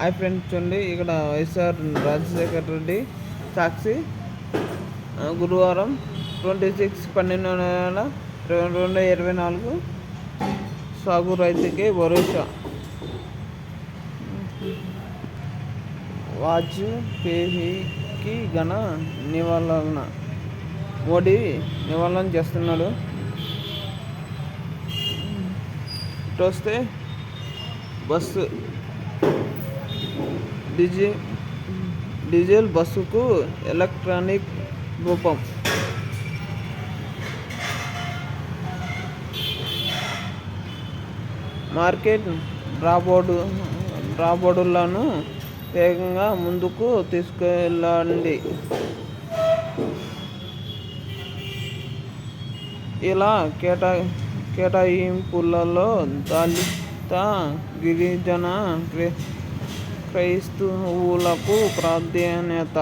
Hi friends చూడండి ఇక్కడ వైఎస్ఆర్ రాజశేఖర్ రెడ్డి సాక్షి. గురువారం ట్వంటీ సిక్స్ పన్నెండు నెల రెండు రెండు ఇరవై నాలుగు సాగు రైతుకి భరోసా. వాజ్పేయికి ఘన నివాళన మోడీ నివాళన చేస్తున్నాడు. ఇటు వస్తే బస్సు డీజే డీజిల్ బస్సుకు ఎలక్ట్రానిక్ రూపం. మార్కెట్ రాబోడు రాబడులను వేగంగా ముందుకు తీసుకెళ్ళండి. ఇలా కేటా కేటాయింపులలో దళిత గిరిజన క్రైస్తవులకు ప్రాధాన్యత.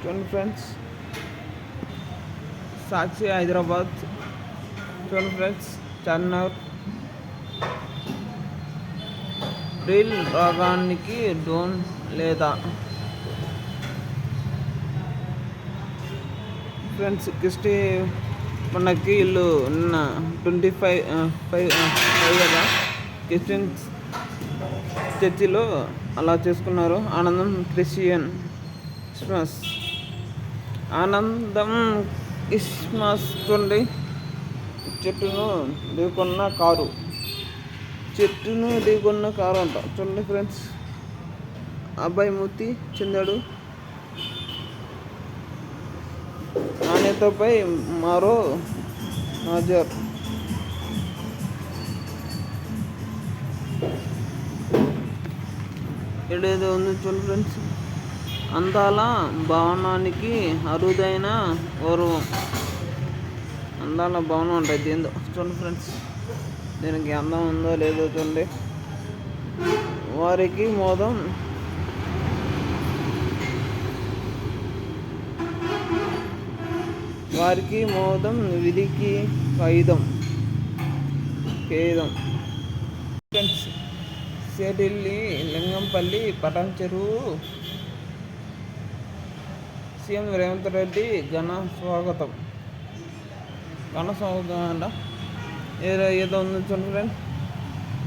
చూడండి ఫ్రెండ్స్. సాక్షి హైదరాబాద్. చూడండి ఫ్రెండ్స్. చెన్నూర్ రీల్ రాగానికి డోన్ లేదా? ఫ్రెండ్స్ క్రిస్టి మనకి ఇల్లు నిన్న ట్వంటీ ఫైవ్ ఫైవ్ ఫైవ్ కదా? క్రిస్టియన్ చర్చిలో అలా చేసుకున్నారు. ఆనందం క్రిస్టియన్ క్రిస్మస్. ఆనందం క్రిస్మస్ చూడండి చెట్టును ఢీకొన్న కారు. చెట్టును ఢీకొన్న కారు అంట. చూడండి ఫ్రెండ్స్. అబ్బాయి మూర్తి చెందాడు. నాణ్యతపై మరో నజర్. ఏడేదో ఉంది చూడండి ఫ్రెండ్స్. అందాల భవనానికి అరుదైన గౌరవం. అందాల భవనం ఉంటుంది ఏందో. చూడండి ఫ్రెండ్స్. దీనికి అందం ఉందో లేదో చూడండి. వారికి మోదం. వారికి మోదం విధికి ఖైదం ఖేదం. ఫ్రెండ్స్ సేటిల్లి లింగంపల్లి పటం చెరువు సీఎం రేవంత్ రెడ్డి ఘన స్వాగతం. ఘన స్వాగతం అంట. ఏదో ఏదో ఉంది చూడండి ఫ్రెండ్.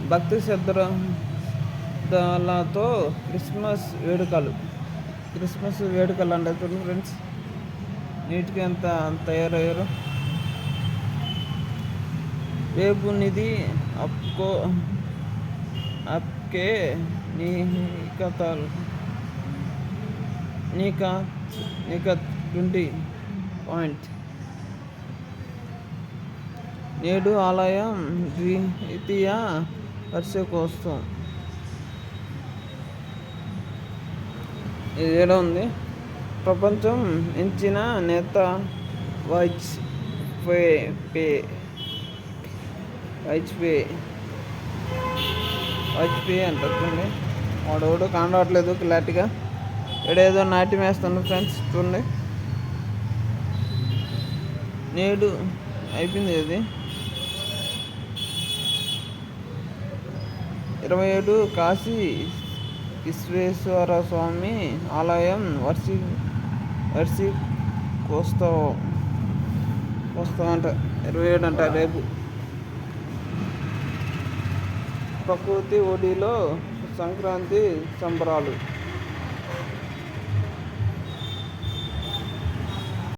భక్తి శ్రద్ధలతో క్రిస్మస్ వేడుకలు. క్రిస్మస్ వేడుకలు అంట చూడండి ఫ్రెండ్స్. నీట్గా ఎంత తయారయ్యారు? రేపు నిధి అప్కో అప్కే నికతలు నికా నికత్ ట్వంటీ పాయింట్. నేడు ఆలయం ద్వితీయ వార్షికోత్సవం. ఇది ఎలా ఉంది? ప్రపంచం ఎంచిన నేత వైచ్ పే పే వైచ్ పే వచ్చిపోయి పే అంటుంది వాడెవడు కానరావట్లేదు క్లారిటీగా. ఏడేదో నాట్యం వేస్తాను ఫ్రెండ్స్ చూడండి. నేడు అయిపోయింది ఇది. ఇరవై ఏడు కాశీ విశ్వేశ్వర స్వామి ఆలయం వర్షి వర్షి కోస్తవం కోస్తవం అంట ఇరవై ఏడు అంట రేపు. ప్రకృతి ఒడిలో సంక్రాంతి సంబరాలు.